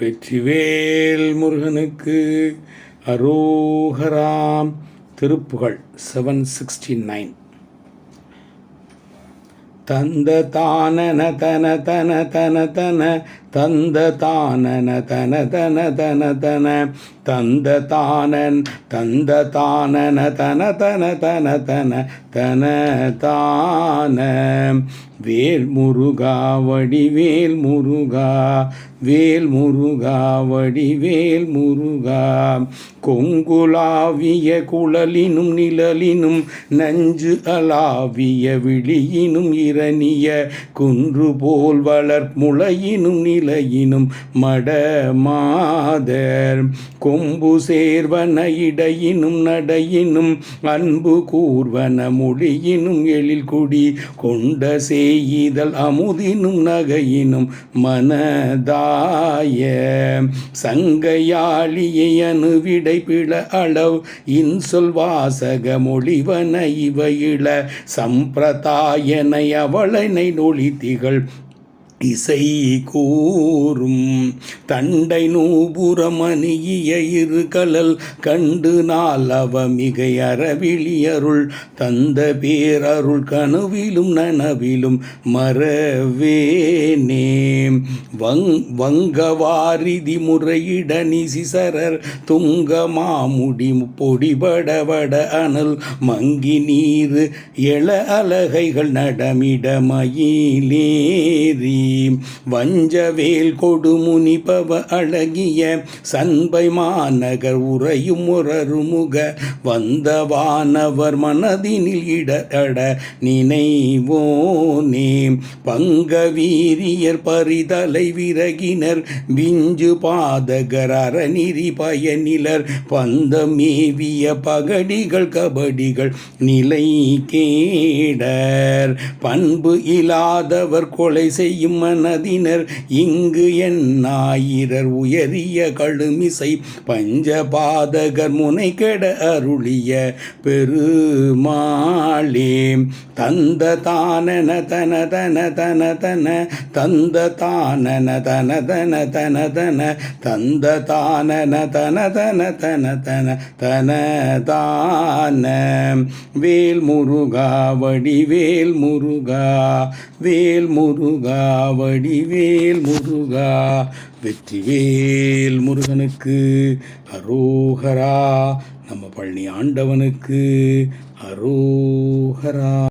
வெற்றிவேல் முருகனுக்கு அரோகராம். Thiruppugazh seven sixty nine தந்த தான தன தன தன தன தந்த தானன தன தன தன தன. தந்த தானன் தந்த தானன தன தன தன தன தன தான. வேல் முருகா வடிவேல் முருகா வேல் முருகா வடிவேல் முருகா கொங்குலாவிய குழலினும் நிழலினும் நஞ்சு அலாவிய விழியினும் இரணிய குன்று போல் வளர் இலையினும் மட மாதர். கொம்பு சேர்வன இடையினும் நடையினும் அன்பு கூர்வன மொழியினும் எழில் குடி கொண்ட செய்தல் அமுதினும் நகையினும் மனதாய. சங்கையாளியை அணுவிடை பிள அளவு இன்சொல் வாசக மொழிவன இவையிள சம்பிரதாயனை அவளனை நொழித்திகள் இசை கூறும் தண்டை நூபுரமணிய இரு கலல் கண்டு நாள் அவ மிகை அறவிழியருள் தந்த பேரருள் கனவிலும் நனவிலும் மறவேனே. வங் வங்கவாரிதி முறையிட நிசிசரர் துங்க மாமுடி பொடிபடவட அனல் மங்கி நீர் எழ அலகைகள் நடமிட மயிலேறி. வஞ்சவேல் கொடுமுனி பவ அழகிய சண்பை மாநகர் உறையும் ஒரருமுக வந்த வானவர் மனதினில் இடட நினைவோனே. பங்க வீரியர் பரிதலை விறகினர் விஞ்சு பாதகர் அறநெறி பயனிலர் பந்தமேவிய பகடிகள் கபடிகள் நிலை கேடர் பண்பு இல்லாதவர் கொலை செய்யும் மனதினர் இங்கு என் உயரிய கழுமிசை பஞ்சபாதகர் முனை கெட அருளிய பெருமாளே தந்த தானன தன தன தன தன தந்த தன தன தன தன தன தந்த தானன தன தன தன தன தன தான. வேல் முருகா வடிவேல் முருகா. வேல் முருகா வடிவேல் முருகா. வெற்றிவேல் முருகனுக்கு அரோகரா. நம்ம பழனி ஆண்டவனுக்கு அரோகரா.